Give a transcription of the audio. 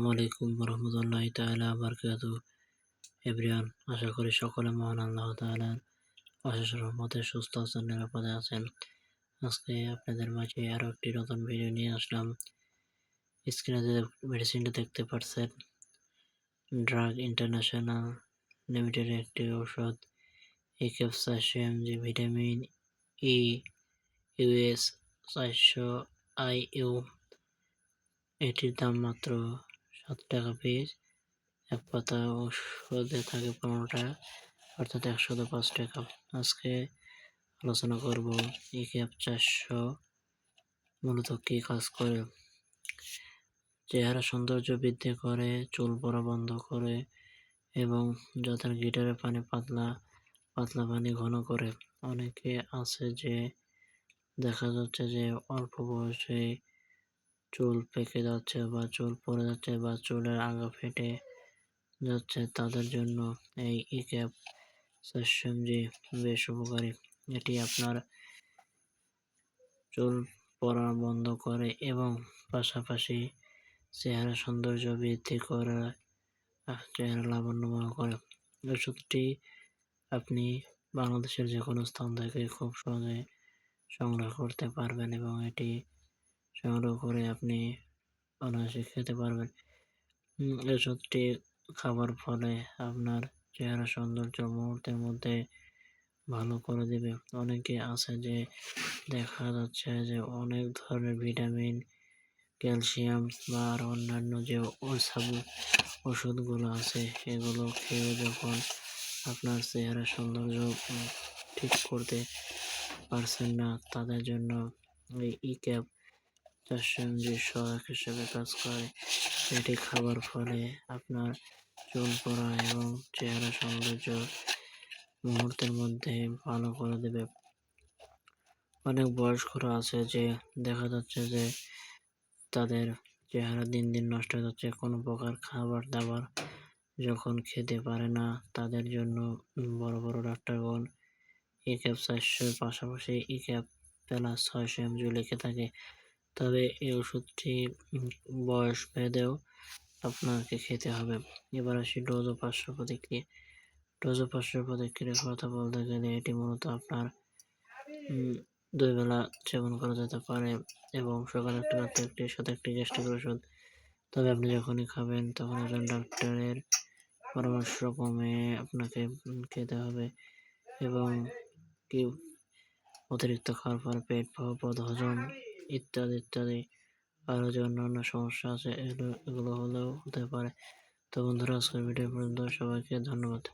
আসসালামু আলাইকুম রহমতুল্লাহ তাআলা বারকাত এভরিওয়ান, আশা করি সকলে মহান আল্লাহ তাআলার অশেষ রহমতে সুস্থ আছেন, নিরাপদে আছেন। আজকে আপনাদের মাঝে আরও একটি নতুন ভিডিও নিয়ে আসলাম। স্ক্রিনে যে মেডিসিনটা দেখতে পাচ্ছেন ড্রাগ ইন্টারন্যাশনাল লিমিটেডের একটি ঔষধ এই ক্যাপ চারশো এমজি ভিটামিন ই ইউএস চারশো আই ইউ এটির দাম মাত্র সাত টাকা পিস এক পাতা ওষুধে থাকে পনেরো টাকা অর্থাৎ একশো তো পাঁচ টাকা। আজকে আলোচনা করব এই ক্যাপ চারশো মূলত কী কাজ করে। চেহারা সৌন্দর্য বৃদ্ধি করে, চুল পড়া বন্ধ করে এবং যথার গিটারের পানি পাতলা পাতলা পানি ঘন করে। অনেকে আছে যে দেখা যাচ্ছে যে অল্প বয়সে চুল পেকে যাচ্ছে বা চুল পড়ে যাচ্ছে বা চুলের আগা ফেটে যাচ্ছে তাদের জন্য এই ই ক্যাপ সাশ্রমজি বেশ উপকারী। এটি আপনার চুল পড়া বন্ধ করে এবং পাশাপাশি চেহারা সৌন্দর্য বৃদ্ধি করে চেহারা লাবণ্যময় করে। ওষুধটি আপনি বাংলাদেশের যে কোনো স্থান থেকে খুব সহজে সংগ্রহ করতে পারবেন এবং এটি সংগ্রহ করে আপনি অনায়াসে খেতে পারবেন। ওষুধটি খাবার ফলে আপনার চেহারা সৌন্দর্য মুহূর্তের মধ্যে ভালো করে দেবে। অনেকে আছে যে দেখা যাচ্ছে যে অনেক ধরনের ভিটামিন, ক্যালসিয়াম বা আর অন্যান্য যে ওষুধগুলো আছে, এগুলো খেয়ে যখন আপনার চেহারা সৌন্দর্য ঠিক করতে পারছেন না, তাদের জন্য এই ই ক্যাপ চারশো সহায়ক হিসেবে কাজ করে। এটি খাবার ফলে আপনার চুল পড়া এবং চেহারা সৌন্দর্য মুহূর্তের মধ্যে ভালো করে দেবে। অনেক বয়স্করা আছে যে দেখা যাচ্ছে যে তাদের চেহারা দিন দিন নষ্ট হয়ে যাচ্ছে। কোনো প্রকার খাবার দাবার যখন খেতে পারে না, তাদের জন্য বড় বড় ডাক্তারগণ ই ক্যাপ চারশোর পাশাপাশি ই ক্যাপ প্লাস ছয়শো এমজি লিখে থাকে। তবে এই ওষুধটি বয়স ভেদেও আপনাকে খেতে হবে। এবার আসি ডোজ ও পার্শ্ব প্রতিক্রিয়া। ডোজ ও পার্শ্ব প্রতিক্রিয়ার কথা বলতে গেলে এটি মূলত আপনার দুই বেলা সেবন করা যেতে পারে এবং সকালে একটি রাত্রে একটি, সাথে একটি গ্যাস্ট্রিক ওষুধ। তবে আপনি যখনই খাবেন তখন একজন ডাক্তারের পরামর্শ কমে আপনাকে খেতে হবে এবং কি অতিরিক্ত খাওয়ার পরে পেট পদ হজম ইত্যাদি ইত্যাদি আরও যে অন্যান্য সমস্যা আছে, এগুলো এগুলো হলেও হতে পারে। তো বন্ধুরা, আজকের ভিডিও পর্যন্ত। সবাইকে ধন্যবাদ।